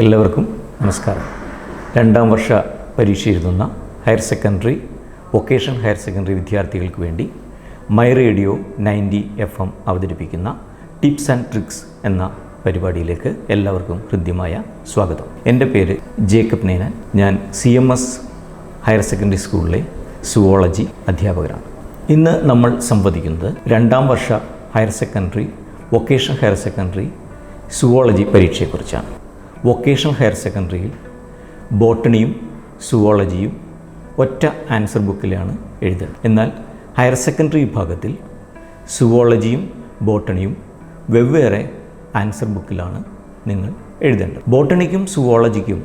എല്ലാവർക്കും നമസ്കാരം. രണ്ടാം വർഷ പരീക്ഷ എഴുതുന്ന higher secondary vocation higher secondary വിദ്യാർത്ഥികൾക്ക് വേണ്ടി my radio ninety F M അവതരിപ്പിക്കുന്ന ടിപ്സ് ആൻഡ് ട്രിക്സ് എന്ന പരിപാടിയിലേക്ക് എല്ലാവർക്കും ഹൃദ്യമായ സ്വാഗതം. എന്റെ പേര് ജേക്കബ് നേനൻ. ഞാൻ C M S higher secondary സ്കൂളിലെ സുവോളജി അധ്യാപകരാണ് ഇന്ന് നമ്മൾ സംവദിക്കുന്നത് രണ്ടാം വർഷ higher secondary vocation higher secondary zoology പരീക്ഷയെക്കുറിച്ചാണ്. Vocational higher സെക്കൻഡറിയിൽ ബോട്ടണിയും സുവോളജിയും ഒറ്റ ആൻസർ ബുക്കിലാണ് എഴുതുന്നത് എന്നാൽ ഹയർ സെക്കൻഡറി വിഭാഗത്തിൽ സുവോളജിയും ബോട്ടണിയും വെവ്വേറെ ആൻസർ ബുക്കിലാണ് നിങ്ങൾ എഴുതേണ്ടത്. ബോട്ടണിക്കും സുവോളജിക്കും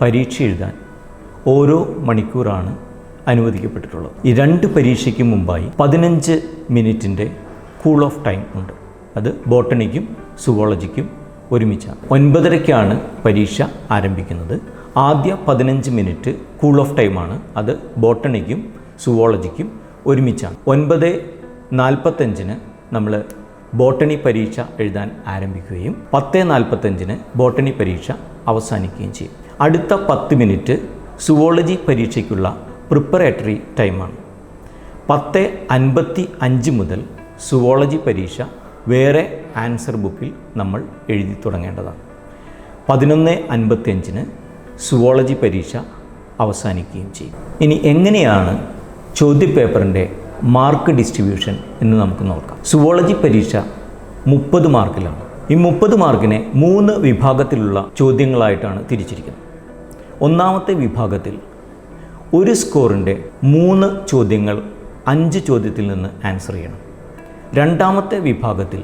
പരീക്ഷ എഴുതാൻ ഓരോ മണിക്കൂറാണ് അനുവദിക്കപ്പെട്ടിട്ടുള്ളത്. ഈ രണ്ട് പരീക്ഷയ്ക്ക് മുമ്പായി പതിനഞ്ച് മിനിറ്റിന്റെ കൂൾ ഓഫ് ടൈം ഉണ്ട്. അത് ബോട്ടണിക്കും സുവോളജിക്കും ഒരുമിച്ചാണ് ഒൻപതരയ്ക്കാണ് പരീക്ഷ ആരംഭിക്കുന്നത്. ആദ്യ പതിനഞ്ച് മിനിറ്റ് കൂൾ ഓഫ് ടൈമാണ് അത് ബോട്ടണിക്കും സുവോളജിക്കും ഒരുമിച്ചാണ്. ഒൻപത് നാൽപ്പത്തഞ്ചിന് നമ്മൾ ബോട്ടണി പരീക്ഷ എഴുതാൻ ആരംഭിക്കുകയും പത്ത് നാൽപ്പത്തഞ്ചിന് ബോട്ടണി പരീക്ഷ അവസാനിക്കുകയും ചെയ്യും. അടുത്ത പത്ത് മിനിറ്റ് സുവോളജി പരീക്ഷയ്ക്കുള്ള പ്രിപ്പറേറ്ററി ടൈമാണ്. പത്ത് അൻപത്തി അഞ്ച് മുതൽ സുവോളജി പരീക്ഷ വേറെ ആൻസർ ബുക്കിൽ നമ്മൾ എഴുതി തുടങ്ങേണ്ടതാണ്. പതിനൊന്ന് അൻപത്തിയഞ്ചിന് സുവോളജി പരീക്ഷ അവസാനിക്കുകയും ചെയ്യും. ഇനി എങ്ങനെയാണ് ചോദ്യപേപ്പറിന്റെ മാർക്ക് ഡിസ്ട്രിബ്യൂഷൻ എന്ന് നമുക്ക് നോക്കാം. സുവോളജി പരീക്ഷ മുപ്പത് മാർക്കിലാണ്. ഈ മുപ്പത് മാർക്കിനെ മൂന്ന് വിഭാഗത്തിലുള്ള ചോദ്യങ്ങളായിട്ടാണ് തിരിച്ചിരിക്കുന്നത്. ഒന്നാമത്തെ വിഭാഗത്തിൽ ഒരു സ്കോറിന്റെ മൂന്ന് ചോദ്യങ്ങൾ അഞ്ച് ചോദ്യത്തിൽ നിന്ന് ആൻസർ ചെയ്യണം. രണ്ടാമത്തെ വിഭാഗത്തിൽ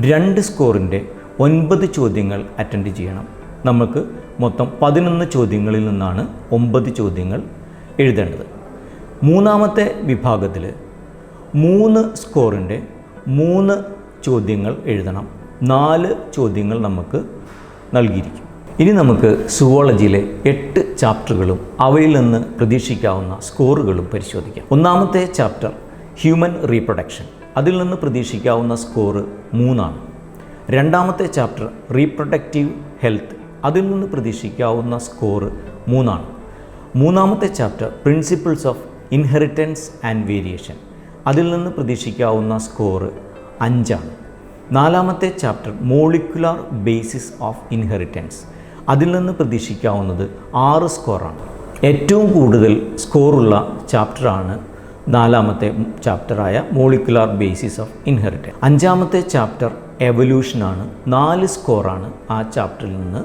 രണ്ട് സ്കോറിന്റെ ഒൻപത് ചോദ്യങ്ങൾ അറ്റൻഡ് ചെയ്യണം. നമുക്ക് മൊത്തം പതിനൊന്ന് ചോദ്യങ്ങളിൽ നിന്നാണ് ഒമ്പത് ചോദ്യങ്ങൾ എഴുതേണ്ടത്. മൂന്നാമത്തെ വിഭാഗത്തിൽ മൂന്ന് സ്കോറിന്റെ മൂന്ന് ചോദ്യങ്ങൾ എഴുതണം. നാല് ചോദ്യങ്ങൾ നമുക്ക് നൽകിയിരിക്കും. ഇനി നമുക്ക് സുവോളജിയിലെ എട്ട് ചാപ്റ്ററുകളും അവയിൽ നിന്ന് പ്രതീക്ഷിക്കാവുന്ന സ്കോറുകളും പരിശോധിക്കാം. ഒന്നാമത്തെ ചാപ്റ്റർ ഹ്യൂമൻ റീപ്രൊഡക്ഷൻ. അതിൽ നിന്ന് പ്രതീക്ഷിക്കാവുന്ന സ്കോറ് മൂന്നാണ്. രണ്ടാമത്തെ ചാപ്റ്റർ റീപ്രൊഡക്റ്റീവ് ഹെൽത്ത് അതിൽ നിന്ന് പ്രതീക്ഷിക്കാവുന്ന സ്കോറ് മൂന്നാണ്. മൂന്നാമത്തെ chapter principles of inheritance and variation അതിൽ നിന്ന് പ്രതീക്ഷിക്കാവുന്ന സ്കോറ് അഞ്ചാണ്. നാലാമത്തെ chapter molecular basis of inheritance അതിൽ നിന്ന് പ്രതീക്ഷിക്കാവുന്നത് ആറ് സ്കോറാണ് ഏറ്റവും കൂടുതൽ സ്കോറുള്ള ചാപ്റ്ററാണ് നാലാമത്തെ ചാപ്റ്ററായ മോളിക്കുലാർ ബേസിസ് ഓഫ് ഇൻഹെറിറ്റൻസ് അഞ്ചാമത്തെ ചാപ്റ്റർ എവല്യൂഷനാണ് നാല് സ്കോറാണ് ആ ചാപ്റ്ററിൽ നിന്ന്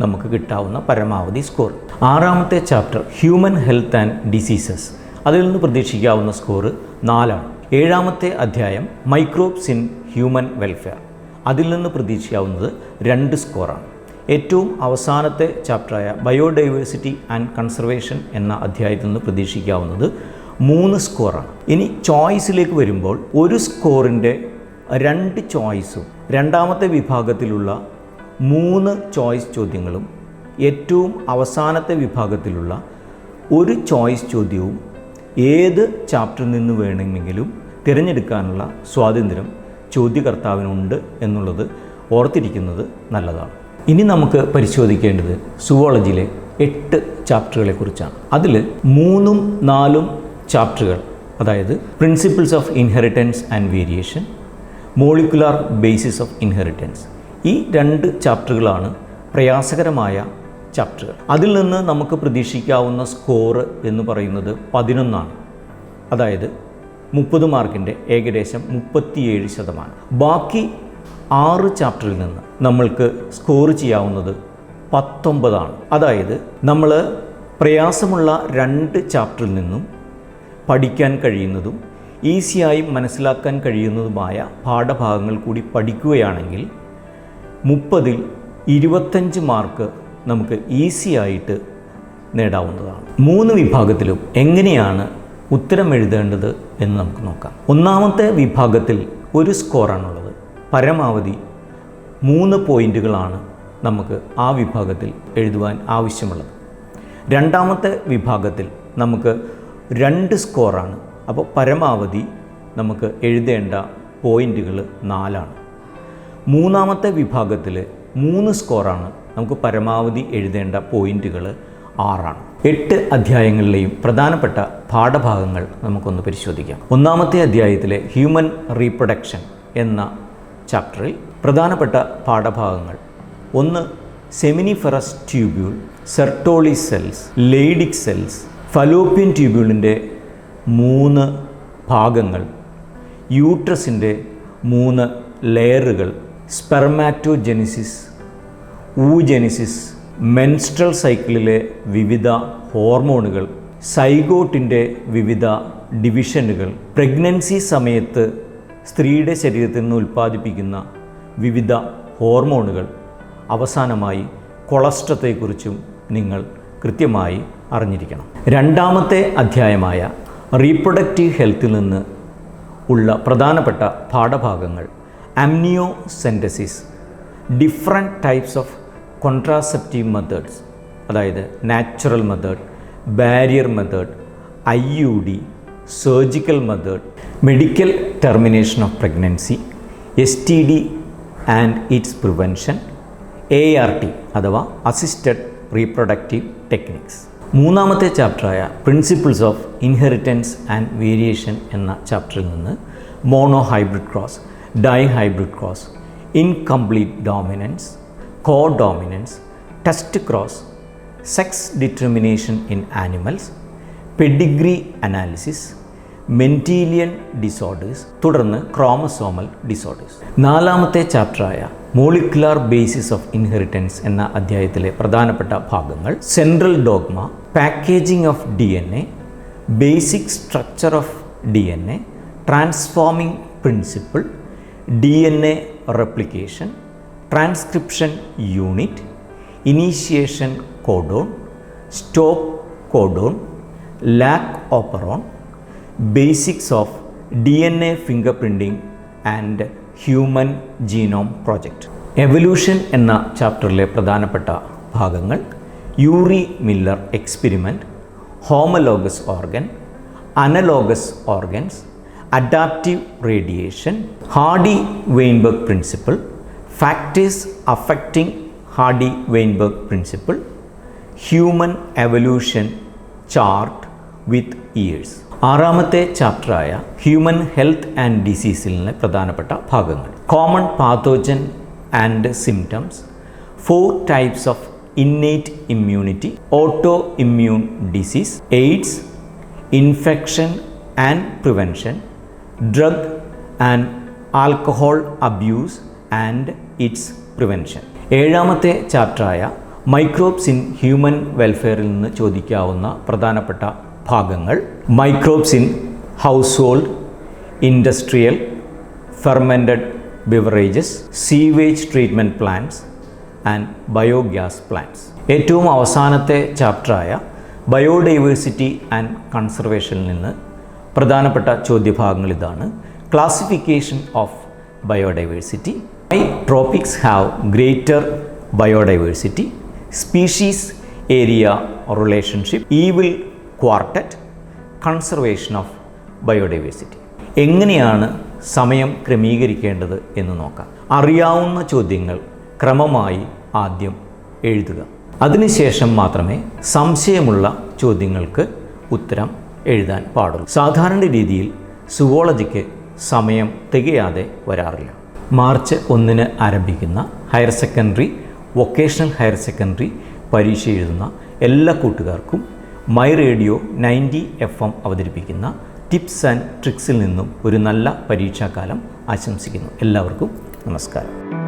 നമുക്ക് കിട്ടാവുന്ന പരമാവധി സ്കോർ ആറാമത്തെ chapter human health and diseases അതിൽ നിന്ന് പ്രതീക്ഷിക്കാവുന്ന സ്കോർ നാലാണ്. ഏഴാമത്തെ അധ്യായം മൈക്രോബ്സ് ഇൻ ഹ്യൂമൻ വെൽഫെയർ അതിൽ നിന്ന് പ്രതീക്ഷിക്കാവുന്നത് രണ്ട് സ്കോറാണ് ഏറ്റവും അവസാനത്തെ ചാപ്റ്ററായ ബയോഡൈവേഴ്സിറ്റി ആൻഡ് കൺസർവേഷൻ എന്ന അധ്യായത്തിൽ നിന്ന് പ്രതീക്ഷിക്കാവുന്നത് മൂന്ന് സ്കോറാണ് ഇനി ചോയ്സിലേക്ക് വരുമ്പോൾ ഒരു സ്കോറിന്റെ രണ്ട് ചോയ്സും രണ്ടാമത്തെ വിഭാഗത്തിലുള്ള മൂന്ന് ചോയ്സ് ചോദ്യങ്ങളും ഏറ്റവും അവസാനത്തെ വിഭാഗത്തിലുള്ള ഒരു ചോയ്സ് ചോദ്യവും ഏത് ചാപ്റ്ററിൽ നിന്ന് വേണമെങ്കിലും തിരഞ്ഞെടുക്കാനുള്ള സ്വാതന്ത്ര്യം ചോദ്യകർത്താവിനുണ്ട് എന്നുള്ളത് ഓർത്തിരിക്കുന്നത് നല്ലതാണ്. ഇനി നമുക്ക് പരിശോധിക്കേണ്ടത് സുവോളജിയിലെ എട്ട് ചാപ്റ്ററുകളെ കുറിച്ചാണ്. അതിൽ മൂന്നും നാലും ചാപ്റ്ററുകൾ അതായത് principles of inheritance and variation molecular basis of inheritance ഈ രണ്ട് ചാപ്റ്ററുകളാണ് പ്രയാസകരമായ ചാപ്റ്ററുകൾ. അതിൽ നിന്ന് നമുക്ക് പ്രതീക്ഷിക്കാവുന്ന സ്കോറ് എന്ന് പറയുന്നത് പതിനൊന്നാണ്. അതായത് മുപ്പത് മാർക്കിന്റെ ഏകദേശം മുപ്പത്തിയേഴ് ശതമാനം. ബാക്കി ആറ് ചാപ്റ്ററിൽ നിന്ന് നമ്മൾക്ക് സ്കോർ ചെയ്യാവുന്നത് പത്തൊമ്പതാണ്. അതായത് നമ്മൾ പ്രയാസമുള്ള രണ്ട് ചാപ്റ്ററിൽ നിന്നും പഠിക്കാൻ കഴിയുന്നതും ഈസിയായി മനസ്സിലാക്കാൻ കഴിയുന്നതുമായ പാഠഭാഗങ്ങൾ കൂടി പഠിക്കുകയാണെങ്കിൽ മുപ്പതിൽ ഇരുപത്തഞ്ച് മാർക്ക് നമുക്ക് ഈസി ആയിട്ട് നേടാവുന്നതാണ്. മൂന്ന് വിഭാഗത്തിലും എങ്ങനെയാണ് ഉത്തരം എഴുതേണ്ടത് എന്ന് നമുക്ക് നോക്കാം. ഒന്നാമത്തെ വിഭാഗത്തിൽ ഒരു സ്കോറാണുള്ളത് പരമാവധി മൂന്ന് പോയിന്റുകളാണ് നമുക്ക് ആ വിഭാഗത്തിൽ എഴുതുവാൻ ആവശ്യമുള്ളത്. രണ്ടാമത്തെ വിഭാഗത്തിൽ നമുക്ക് രണ്ട് സ്കോറാണ്. അപ്പോൾ പരമാവധി നമുക്ക് എഴുതേണ്ട പോയിന്റുകൾ നാലാണ്. മൂന്നാമത്തെ വിഭാഗത്തിൽ മൂന്ന് സ്കോറാണ് നമുക്ക് പരമാവധി എഴുതേണ്ട പോയിന്റുകൾ ആറാണ്. എട്ട് അധ്യായങ്ങളിലെയും പ്രധാനപ്പെട്ട പാഠഭാഗങ്ങൾ നമുക്കൊന്ന് പരിശോധിക്കാം. ഒന്നാമത്തെ അധ്യായത്തിലെ ഹ്യൂമൻ റീപ്രൊഡക്ഷൻ എന്ന ചാപ്റ്ററിൽ പ്രധാനപ്പെട്ട പാഠഭാഗങ്ങൾ. ഒന്ന് seminiferous tubule Sertoli cells Leydig cells fallopian ട്യൂബ്യൂളിന്റെ മൂന്ന് ഭാഗങ്ങൾ യൂട്രസിന്റെ മൂന്ന് ലെയറുകൾ സ്പെർമാറ്റോജെനിസിസ് ഊജെനിസിസ് മെൻസ്ട്രൽ സൈക്കിളിലെ വിവിധ ഹോർമോണുകൾ സൈഗോട്ടിന്റെ വിവിധ ഡിവിഷനുകൾ പ്രഗ്നൻസി സമയത്ത് സ്ത്രീയുടെ ശരീരത്തിൽ നിന്ന് ഉൽപ്പാദിപ്പിക്കുന്ന വിവിധ ഹോർമോണുകൾ. അവസാനമായി കൊളസ്ട്രത്തെക്കുറിച്ചും നിങ്ങൾ കൃത്യമായി അറിഞ്ഞിരിക്കണം. രണ്ടാമത്തെ അധ്യായമായ റീപ്രൊഡക്റ്റീവ് ഹെൽത്തിൽ നിന്ന് ഉള്ള പ്രധാനപ്പെട്ട പാഠഭാഗങ്ങൾ amniocentesis different types of contraceptive methods അതായത് natural method barrier method I U D surgical method medical termination of pregnancy S T D and its prevention A R T അഥവാ അസിസ്റ്റഡ് റീപ്രൊഡക്റ്റീവ് ടെക്നിക്സ് മൂന്നാമത്തെ ചാപ്റ്ററായ principles of inheritance and variation എന്ന ചാപ്റ്ററിൽ നിന്ന് monohybrid cross dihybrid cross incomplete dominance codominance test cross sex determination in animals pedigree analysis Mendelian disorders തുടർന്ന് chromosomal disorders നാലാമത്തെ ചാപ്റ്ററായ molecular basis of inheritance എന്ന അധ്യായത്തിലെ പ്രധാനപ്പെട്ട ഭാഗങ്ങൾ central dogma packaging of D N A basic structure of D N A transforming principle D N A replication transcription unit initiation codon stop codon lac operon basics of D N A finger printing and human genome project evolution എന്ന ചാപ്റ്ററിലെ പ്രധാനപ്പെട്ട ഭാഗങ്ങൾ Urey Miller experiment homologous organ analogous organs adaptive radiation Hardy Weinberg principle factors affecting Hardy Weinberg principle human evolution chart with years ആറാമത്തെ ചാപ്റ്ററായ human health and ഡിസീസിൽ നിന്ന് പ്രധാനപ്പെട്ട ഭാഗങ്ങൾ. Common pathogen and symptoms. Four types of innate immunity autoimmune disease AIDS infection and prevention drug and alcohol abuse and its prevention. ഏഴാമത്തെ ചാപ്റ്ററായ microbes in human വെൽഫെയറിൽ നിന്ന് ചോദിക്കാവുന്ന പ്രധാനപ്പെട്ട ഭാഗങ്ങൾ microbes in household industrial fermented beverages sewage treatment plants and biogas plants ഏറ്റവും അവസാനത്തെ ചാപ്റ്ററായ biodiversity and കൺസർവേഷനിൽ നിന്ന് പ്രധാനപ്പെട്ട ചോദ്യഭാഗങ്ങൾ ഇതാണ്. Classification of biodiversity why tropics have greater biodiversity species area relationship evil quartet conservation of biodiversity എങ്ങനെയാണ് സമയം ക്രമീകരിക്കേണ്ടത് എന്ന് നോക്കാം. അറിയാവുന്ന ചോദ്യങ്ങൾ ക്രമമായി ആദ്യം എഴുതുക. അതിനുശേഷം മാത്രമേ സംശയമുള്ള ചോദ്യങ്ങൾക്ക് ഉത്തരം എഴുതാൻ പാടുള്ളൂ. സാധാരണ രീതിയിൽ സുവോളജിക്ക് സമയം തികയാതെ വരാറില്ല. മാർച്ച് ഒന്നിന് ആരംഭിക്കുന്ന higher secondary vocational higher secondary പരീക്ഷ എഴുതുന്ന എല്ലാ കൂട്ടുകാർക്കും my radio ninety F M അവതരിപ്പിക്കുന്ന ടിപ്സ് ആൻഡ് ട്രിക്സിൽ നിന്നും ഒരു നല്ല പരീക്ഷാകാലം ആശംസിക്കുന്നു. എല്ലാവർക്കും നമസ്കാരം.